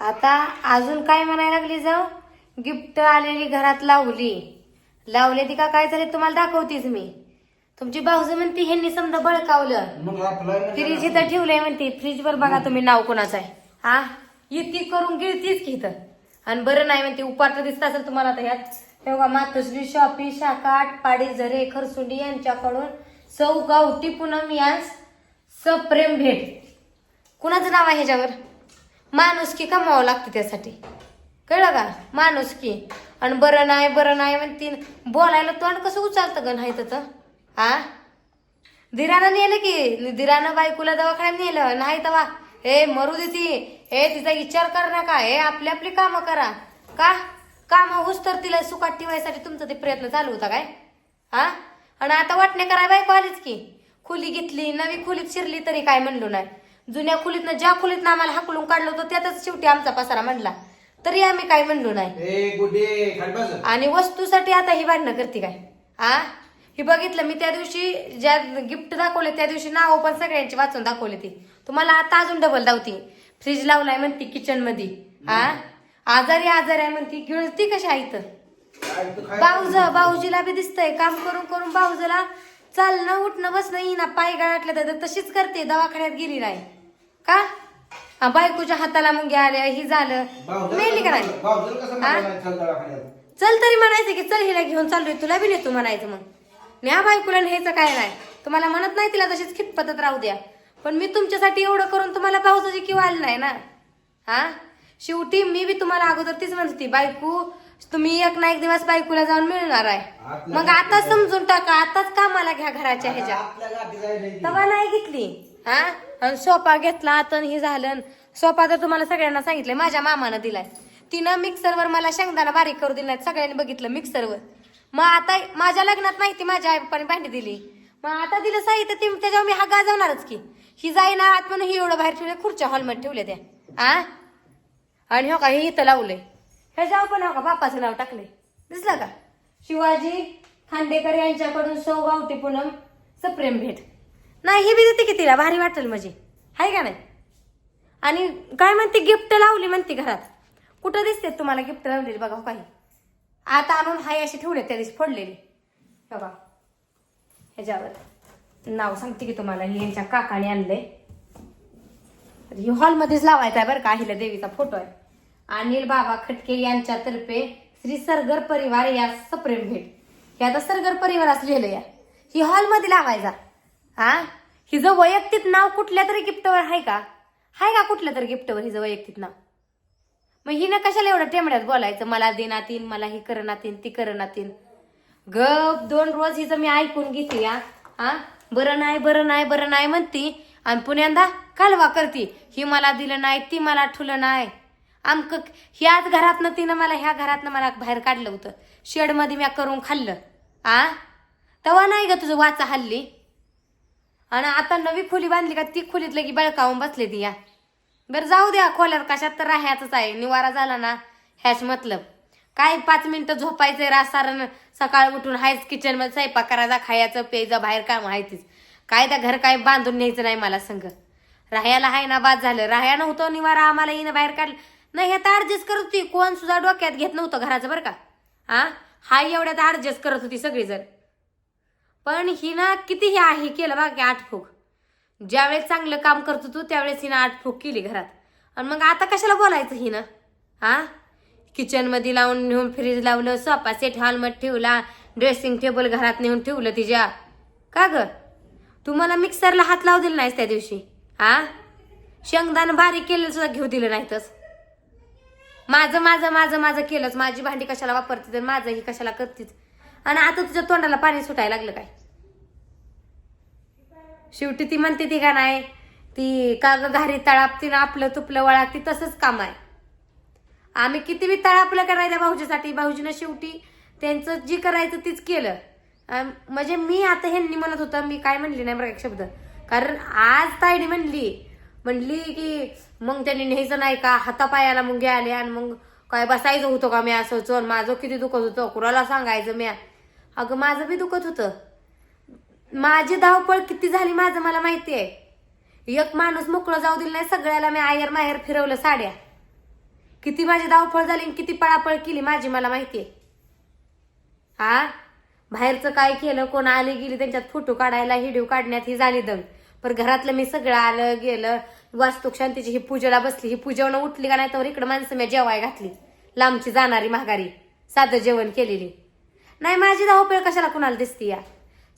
आता अजून काय म्हणायला लागली जाऊ? गिफ्ट आलेली घरात लावली. लावले ती का काय झाले तुम्हाला दाखवतीच मी. तुमची भाऊज म्हणती ह्यांनी समजा बळकावलं. फ्रीज इथं ठेवलंय म्हणते फ्रीज वर बघा तुम्ही नाव कोणाचं आहे. हा? इतकी करून गिळतीच की इथं. आणि बरं नाही म्हणते उपाट दिसत असेल तुम्हाला आता ह्यात. तेव्हा मातोश्री शॉपी शाखा आटपाडी झरे खरसुंडी यांच्याकडून सौ गावठी पूनम यांस सप्रेम भेट. कुणाचं नाव आहे ह्याच्यावर? माणुसकी कमावं लागते त्यासाठी. कळलं का? माणुसकी. आणि बरं नाही बरं नाही म्हणतीन बोलायला तोंड कसं उचालतं गण हाय तर आ? दिरानं नेलं की दिरानं बायकोला दवाखान्यात नेलं. नाही तवा. हे मरू दे ती. हे तिचा विचार कर नका हे आपली आपली कामं करा. का? काम होस तर तिला सुखात ठेवायसाठी तुमचा ते प्रयत्न चालू होता काय? हा आणि आता वाटणे कराय बायको आलीच की. खोली घेतली नवी खोलीत शिरली तरी काय म्हणलो नाही. जुन्या खोलीतनं ज्या खोलीतनं आम्हाला हाकलून काढलं होतं त्यातच शेवटी आमचा पसारा म्हणला. तरी आम्ही काय म्हणलो नाही. ए गुड्डे खाली बस. आणि वस्तूसाठी आता ही भांडणं करते काय? आ? ही बघितलं मी त्या दिवशी ज्या गिफ्ट दाखवले त्या दिवशी नाव पण सगळ्यांची वाचून दाखवले ती. तुम्हाला आता अजून डबल दावती. फ्रीज लावलाय म्हणती किचनमध्ये हा आजारी आजारी आहे म्हणती. गिळती कशी आहे इथं? काय तू काय भाऊज भाऊजीला बी दिसतंय. काम करून करून भाऊजला चालणं उठणं बसणं येईना पाय गाळाटलं तर तशीच करते. दवाखान्यात गेली नाही. का? हा, बायकोच्या हाताला मुंग्या आल्या ही झालं. मेली का नाही? चल तरी म्हणायचं की चल हिला घेऊन चाललोय तुला बी नेतो म्हणायचं मग. न्या बायकोला न्यायचं काय नाही. तुम्हाला म्हणत नाही तिला तशीच खितपतत राहू द्या. पण मी तुमच्यासाठी एवढं करून तुम्हाला भाऊजाची किंवा आली नाही ना? हा? शेवटी मी बी तुम्हाला अगोदर तीच म्हणत होती बायको तुम्ही एक ना एक दिवस बायकोला जाऊन मिळणार आहे. मग आता समजून टाका आताच कामाला घ्या घराच्या ह्याच्या. तवा नाही घेतली. हा? आणि सोफा घेतला आता हे झालं सोफा तर तुम्हाला सगळ्यांना सांगितलंय माझ्या मामानं दिलाय. तिनं मिक्सरवर मला शेंगदाणा बारीक करू दिलाय सगळ्यांनी बघितलं मिक्सरवर. मग आता माझ्या लग्नात नाही ती माझ्या आई पप्पाने भांडी दिली. मग आता दिलं साहित्य ती त्याच्यावर मी हा गाजवणारच की. ही जाईना आत म्हणून ही एवढं बाहेर ठेवले खुर्च्या हॉलमध्ये ठेवले त्या. आ? आणि हो का हे इथं लावलंय. जाऊ पण हो का बापाचं नाव टाकलंय. दिसलं का? शिवाजी खांडेकर यांच्याकडून सौ गावठी पूनम सप्रेम भेट. नाही हे बी देते की तिला भारी वाटेल म्हणजे. आहे का नाही? आणि काय म्हणते गिफ्ट लावली म्हणते घरात. कुठं दिसते तुम्हाला गिफ्ट लावलेली बघा हो काही. आता आणून हाय अशी ठेवले त्या दिवशी फोडलेली. बघा. ह्याच्यावर नाव सांगते की तुम्हाला ही यांच्या काकाने आणलंय. हे ही हॉलमध्येच लावायचा आहे बरं का अहिल्या देवीचा फोटो आहे. अनिल बाबा खटके यांच्यातर्फे श्री सरगर परिवार या सप्रेम भेट. हे आता सरगर परिवार लिहिलं या. ही हॉलमध्ये लावायचा. हा हिचं वैयक्तिक नाव कुठल्या तरी गिफ्टवर आहे का? आहे का कुठल्या तरी गिफ्टवर हिचं वैयक्तिक नाव? मग हिनं कशाला एवढं टेमड्यात बोलायचं? मला देण्यात मला ही करणातीन ती करणातीन गप दोन रोज हिचं मी ऐकून घेते या हा बरं नाही बरं नाही बरं नाही म्हणती. आणि पुण्यांदा कालवा करती. ही मला दिलं नाही ती मला ठुलं नाही. आमक ह्याच घरातनं तिनं मला ह्या घरातनं मला बाहेर काढलं होतं. शेडमध्ये मी करून खाल्लं. आ? तवा नाही ग तुझं वाचा हल्ली. आणि आता नवी खोली बांधली का ती खोलीत लगी बळकावून बसले ती या. बरं जाऊ द्या खोल्यावर कशात तर राहायचंच आहे. निवारा झाला ना ह्याच मतलब. काय पाच मिनिटं झोपायचंय रासारण सकाळ उठून हायच किचनमध्ये स्वयंपाक करायचा खायचं प्यायचं बाहेर काम माहितीच काय त्या घर काय बांधून न्यायचं नाही मला संग. राहायला हाय ना बाद झालं. राहाय नव्हतं निवारा आम्हाला येणं बाहेर काढलं. नाही आता ॲडजस्ट करत होती. कोण सुद्धा डोक्यात घेत नव्हतं घराचं बरं का? हा हाय एवढ्यात ॲडजस्ट करत होती सगळीजण. पण हिनं किती हे आहे केलं बा की आठ फूक ज्यावेळेस चांगलं काम करतो तू त्यावेळेस हिनं आठ फूक केली घरात. आणि मग आता कशाला बोलायचं हिनं? हा? किचनमध्ये लावून नेऊन फ्रीज लावलं सोफा सेट हॉलमध्ये ठेवला ड्रेसिंग टेबल घरात नेऊन ठेवलं तिच्या. का ग? तू मला मिक्सरला हात लावू दिला नाहीस त्या दिवशी. हा? शेंगदाणं बारीक केलेलं सुद्धा घेऊ दिलं नाहीतच माझं माझं माझं माझं केलंच. माझी भांडी कशाला वापरते तर माझं ही कशाला करतीच आणि आता तुझ्या तोंडाला पाणी सुटायला लागलं काय? शेवटी ती म्हणते ती का नाही. ती का ग घारी तळाप तिनं आपलं तुपलं वळाक ती तसंच काम आहे. आम्ही किती बी तळापलं करायचं भाऊजीसाठी भाऊजीनं शेवटी त्यांचं जी करायचं तीच केलं. म्हणजे मी आता ह्यांनी म्हणत होतं मी काय म्हणली नाही बरं एक शब्द. कारण आज तायडी म्हणली म्हणली की मग त्यांनी न्यायचं नाही का? हातापायाला मुंगे आले आणि मग काय बसायचं होतं का मी असं चोन माझं किती दुखत होतं? कुणाला सांगायचं मी अगं माझं बी दुखत होतं. माझी धावपळ किती झाली माझं मला माहिती आहे. एक माणूस मोकळं जाऊ दिलं नाही सगळ्याला मी आयर माहेर फिरवलं साड्या. किती माझी धावपळ झाली आणि किती पळापळ केली माझी मला माहितीये हा बाहेरचं काय केलं कोण आले गेली त्यांच्यात फोटो काढायला व्हिडिओ काढण्यात ही झाली दंग. पण घरातलं मी सगळं आलं गेलं वास्तुक शांतीची ही पूजेला बसली. ही पूजेवनं उठली का नाही तर इकडं माणसं मी जेवाय घातली. लांबची जाणारी माघारी साधं जेवण केलेली. नाही माझी धावपळ कशाला कुणाला दिसती या?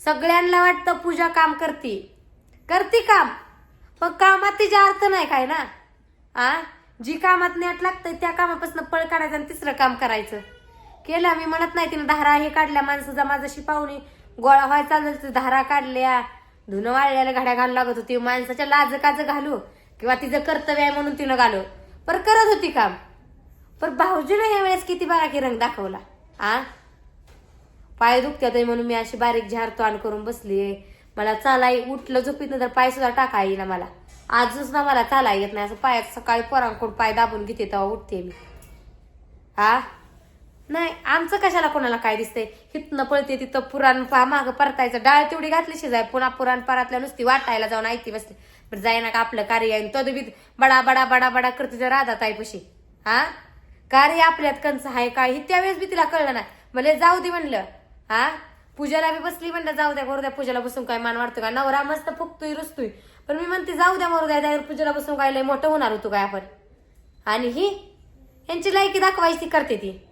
सगळ्यांना वाटतं पूजा काम करती. करती काम. पण कामात तिचा अर्थ नाही काय ना? आ? जी कामात नेट लागतं त्या कामापासून पळ काढायचं आणि तिसरं काम करायचं. केलं मी म्हणत नाही तिने धारा हे काढल्या माणसं माझ्याशी पाहुणे. गोळा व्हायचा चाललं धारा काढल्या. धुनं वाळल्याला घड्या घालू लागत होती. माणसाच्या लाज काज घालू. किंवा तिचं कर्तव्य आहे म्हणून तिनं घालू. पर करत होती काम. पर भाऊजीनं ह्या वेळेस किती बारा की रंग दाखवला. आ? पाय दुखत्यात आहे म्हणून मी अशी बारीक झार तोंड करून बसली मला चालाय उठलं झोपीत तर पाय सुद्धा टाका येईना मला. आजच ना मला चालाय येत नाही. असं पायात सकाळी पोरांकडून पाय दाबून घेते तेव्हा उठते मी. हा? नाही आमचं कशाला कोणाला काय दिसतंय? हितनं पळते तिथं पुराण पा मागं परतायचं. डाळ तेवढी घातली शिजाय. पुन्हा पुराण परातल्या नुसती वाटायला जाऊन ऐकती बसते पण जाईना का आपलं कार्य आहे. तो बी बडा बडा बडा बडा करते त्या राधात आहे पशी. हा? कार्य आपल्यात कंच आहे काय ही त्यावेळेस बी तिला कळलं नाही. मला जाऊ दे म्हणलं. हा? पूजाला बी बसली म्हणलं जाऊ द्या करू द्या पूजाला बसून काय मान वाटतो का? नवरा मस्त फुकतोय रुसतोय. पण मी म्हणते जाऊ द्या मरू द्या त्यावर पूजाला बसून काय लय मोठं होणार होतो काय आपण? आणि ही यांची लायकी दाखवायची ती करते ती.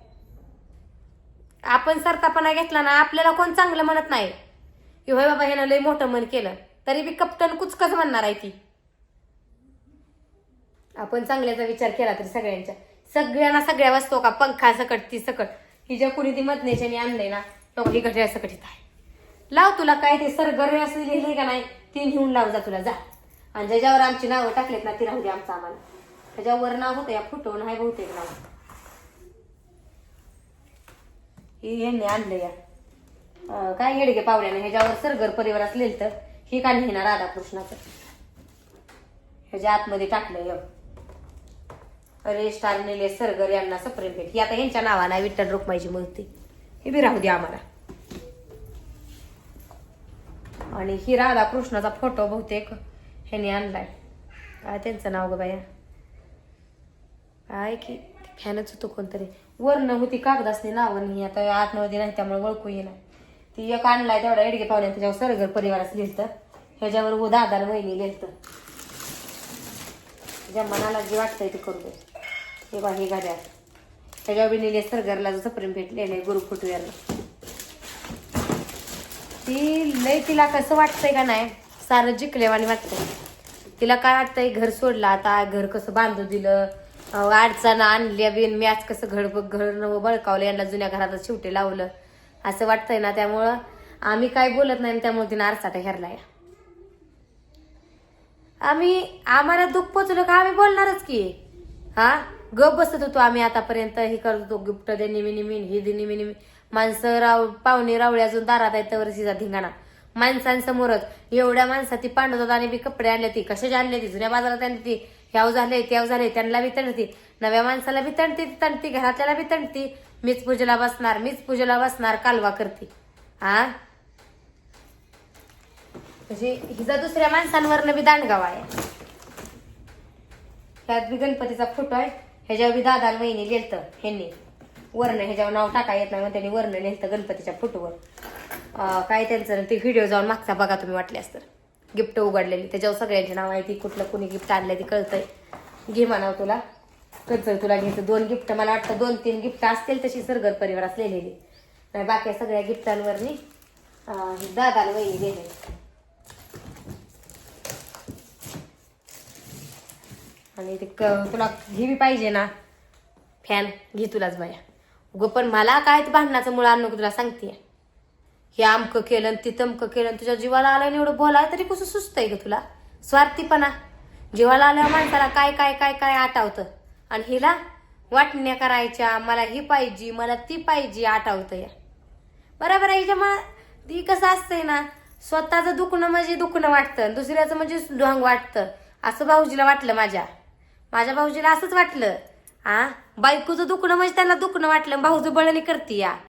आपण सरतापणा घेतला ना आपल्याला कोण चांगलं म्हणत नाही. की होय बाबा ह्यानं लय मोठं मन केलं. तरी बी कप्टन कुचकच म्हणणार आहे ती. आपण चांगल्याचा विचार केला तरी सगळ्यांच्या. सगळ्यांना सगळ्या वस्तू हो का? पंखा सकट ती सकट. ही ज्या कुणी ती मधनेच्याने आणलंय ना तो ही घड्याळ सकट इथं आहे. लाव तुला काय ते सरगर असं लिहिले का नाही ती घेऊन लाव जा तुला जा. आणि ज्याच्यावर आमची नावं टाकलेत ना ती राहू दे आमचं आम्हाला. त्याच्यावर नाव होतं या फोटो नाही बहुतेक नाव. ही यांनी आणलं या. काय काय येडगे पावड्यानं ह्याच्यावर सरगर परिवारात लिहिलं तर ही का लिहिणार राधाकृष्णाचं? ह्याच्या आतमध्ये टाकलं य. अरे स्टार नेले सरगर यांना सप्रेम भेट ही आता यांच्या नावानं विठ्ठल रुक्माईची मूर्ती. हे बी राहू दे आम्हाला. आणि ही राधा कृष्णाचा फोटो बहुतेक ह्याने आणलाय. काय त्यांचं नाव ग बाया? काय की फॅनच होतो कोणतरी. वर्ण होती कागदासनी नावं ही आता आतमध्ये नाही त्यामुळे ओळखू येणार ती एक आणलाय तेवढा एडगे पाहुण्या त्याच्यावर सरगर परिवाराचं लिहिलं ह्याच्यावर हो व दादा वहिनी लिहिलं ज्या मनाला जे वाटतंय ते करू दे. हे बा हे गाड्या त्याच्या बी सरगरला जसं प्रेम आहे गुरु फुटू यांना ती लय तिला कसं वाटतंय का नाही सारं जिंकलेवानी वाटतंय. तिला काय वाटतंय घर सोडलं आता घर कसं बांधू दिलं अडचण आणल्या बिन मॅच कसं घर घर नवं बळकावलं यांना जुन्या घरात शेवटी लावलं. असं वाटतंय ना त्यामुळं आम्ही काय बोलत नाही आणि त्यामुळे तिने आरसाटा हेरलाय आम्ही आम्हाला दुःख पोचलं का? आम्ही बोलणारच की. हा? गप बसत होतो आम्ही आतापर्यंत. हे करत होतो गिफ्ट दे निमी निमीन हे दे निमी निमी. माणसं राव पाहुणे रावळे अजून दारात आहेत तर तिचा धिंगाणा. माणसांसमोरच एवढ्या माणसात ती पांडवतात आणि बी कपडे आणले ती कशाची आणले ती जुन्या बाजारात आणली ती. ह्याव झाले त्याव झाले त्यांना बी तणती. नव्या माणसाला बी तणती तणती घरातल्याला बी तणती. मीच पूजेला बसणार मीच पूजेला बसणार कालवा करते. हा म्हणजे हिचा दुसऱ्या माणसांवरनं बी दांडगाव आहे. ह्यात बी गणपतीचा फोटो आहे. ह्याच्यावर बी दादा वहिनी लिहिलं ह्यांनी. वर्ण ह्याच्यावर नाव टाका येत नाही मग त्यांनी वर्ण लिहिलं गणपतीच्या फोटोवर. काय त्यांचं ते व्हिडिओ जाऊन मागचा बघा तुम्ही वाटल्यास तर. गिफ्ट उघडलेली. त्याच्यावर सगळ्यांची नाव आहे ती कुठलं कुणी गिफ्ट आणलं ती कळतंय. घे म्हणाव तुला. कळतं तुला घ्यायचं दोन गिफ्ट मला वाटतं दोन तीन गिफ्ट असतील तशी सरगर परिवार असलेली नाही बाकी सगळ्या गिफ्टांवरनी अं, दादा वहिनी दिले आणि ते क- तुला घे बी पाहिजे ना. फॅन घे तुलाच बाया. उगं पण मला काय ते भांडणाचं मुळं आणू तुला सांगते. हे आमकं केलं आणि तमकं केलं आणि तुझ्या जीवाला आलं आणि एवढं बोलाय तरी कसं सुचतंय ग तुला? स्वार्थीपणा. जीवाला आल्यावर माणसाला काय काय काय काय आटावतं आणि हिला वाटण्या करायच्या मला ही पाहिजे मला ती पाहिजे आटावतं या. बरोबर आहे हिच्या ती कसं असतंय ना स्वतःचं दुखणं म्हणजे दुखणं वाटतं दुसऱ्याचं म्हणजे ढोंग वाटतं. असं भाऊजीला वाटलं माझ्या. माझ्या भाऊजीला असंच वाटलं. आ? बायकोचं दुखणं म्हणजे त्याला दुखणं वाटलं भाऊजू बळणी करते या.